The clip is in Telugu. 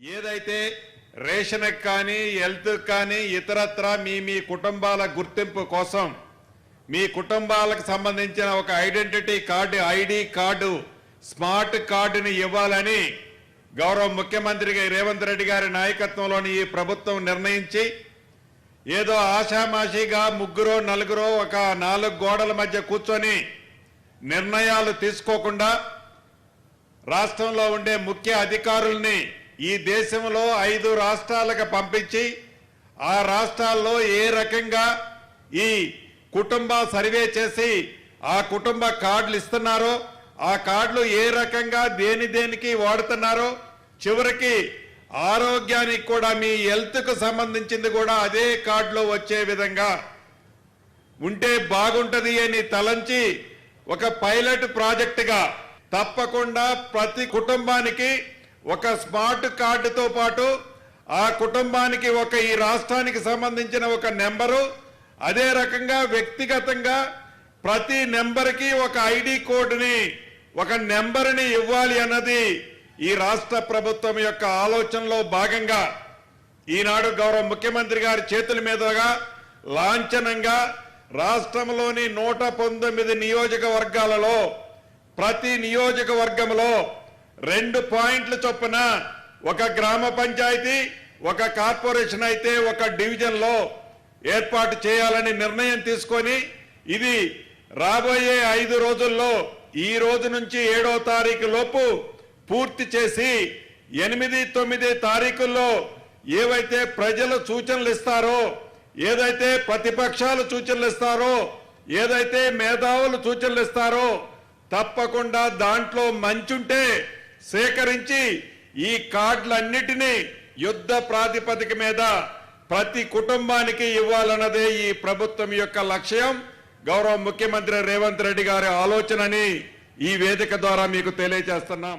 ఏదైతే రేషన్ కానీ హెల్త్ కానీ ఇతరత్ర మీ మీ కుటుంబాల గుర్తింపు కోసం మీ కుటుంబాలకు సంబంధించిన ఒక identity card ID card smart కార్డుని ఇవ్వాలని గౌరవ ముఖ్యమంత్రి రేవంత్ రెడ్డి గారి నాయకత్వంలోని ఈ ప్రభుత్వం నిర్ణయించి ఏదో ఆషామాషిగా ముగ్గురో నలుగురో ఒక నాలుగు గోడల మధ్య కూర్చొని నిర్ణయాలు తీసుకోకుండా రాష్ట్రంలో ఉండే ముఖ్య అధికారుల్ని ఈ దేశంలో ఐదు రాష్ట్రాలకు పంపించి ఆ రాష్ట్రాల్లో ఏ రకంగా ఈ కుటుంబ సర్వే చేసి ఆ కుటుంబ కార్డులు ఇస్తున్నారో ఆ కార్డులు ఏ రకంగా దేని దేనికి వాడుతున్నారో చివరికి ఆరోగ్యానికి కూడా మీ హెల్త్కు సంబంధించింది కూడా అదే కార్డులో వచ్చే విధంగా ఉంటే బాగుంటది అని తలంచి ఒక పైలట్ ప్రాజెక్టుగా తప్పకుండా ప్రతి కుటుంబానికి ఒక స్మార్ట్ కార్డుతో పాటు ఆ కుటుంబానికి ఒక ఈ రాష్ట్రానికి సంబంధించిన ఒక నెంబరు అదే రకంగా వ్యక్తిగతంగా ప్రతి నెంబర్కి ఒక ఐడి కోడ్ని ఒక నెంబర్ని ఇవ్వాలి అన్నది ఈ రాష్ట్ర ప్రభుత్వం యొక్క ఆలోచనలో భాగంగా ఈనాడు గౌరవ ముఖ్యమంత్రి గారి చేతుల మీదుగా లాంఛనంగా రాష్ట్రంలోని నూట పంతొమ్మిది నియోజకవర్గాలలో ప్రతి నియోజకవర్గంలో రెండు పాయింట్ల చొప్పున ఒక గ్రామ పంచాయతీ ఒక కార్పొరేషన్ అయితే ఒక డివిజన్లో ఏర్పాటు చేయాలని నిర్ణయం తీసుకొని ఇది రాబోయే ఐదు రోజుల్లో ఈ రోజు నుంచి ఏడో తారీఖు లోపు పూర్తి చేసి ఎనిమిది తొమ్మిది తారీఖుల్లో ఏవైతే ప్రజలు సూచనలు ఇస్తారో ఏదైతే ప్రతిపక్షాలు సూచనలు ఇస్తారో ఏదైతే మేధావులు సూచనలు ఇస్తారో తప్పకుండా దాంట్లో మంచుంటే సేకరించి ఈ కార్డులన్నిటినీ యుద్ధ ప్రాతిపదిక మీద ప్రతి కుటుంబానికి ఇవ్వాలన్నదే ఈ ప్రభుత్వం యొక్క లక్ష్యం. గౌరవ ముఖ్యమంత్రి రేవంత్ రెడ్డి గారి ఆలోచనని ఈ వేదిక ద్వారా మీకు తెలియజేస్తున్నాం.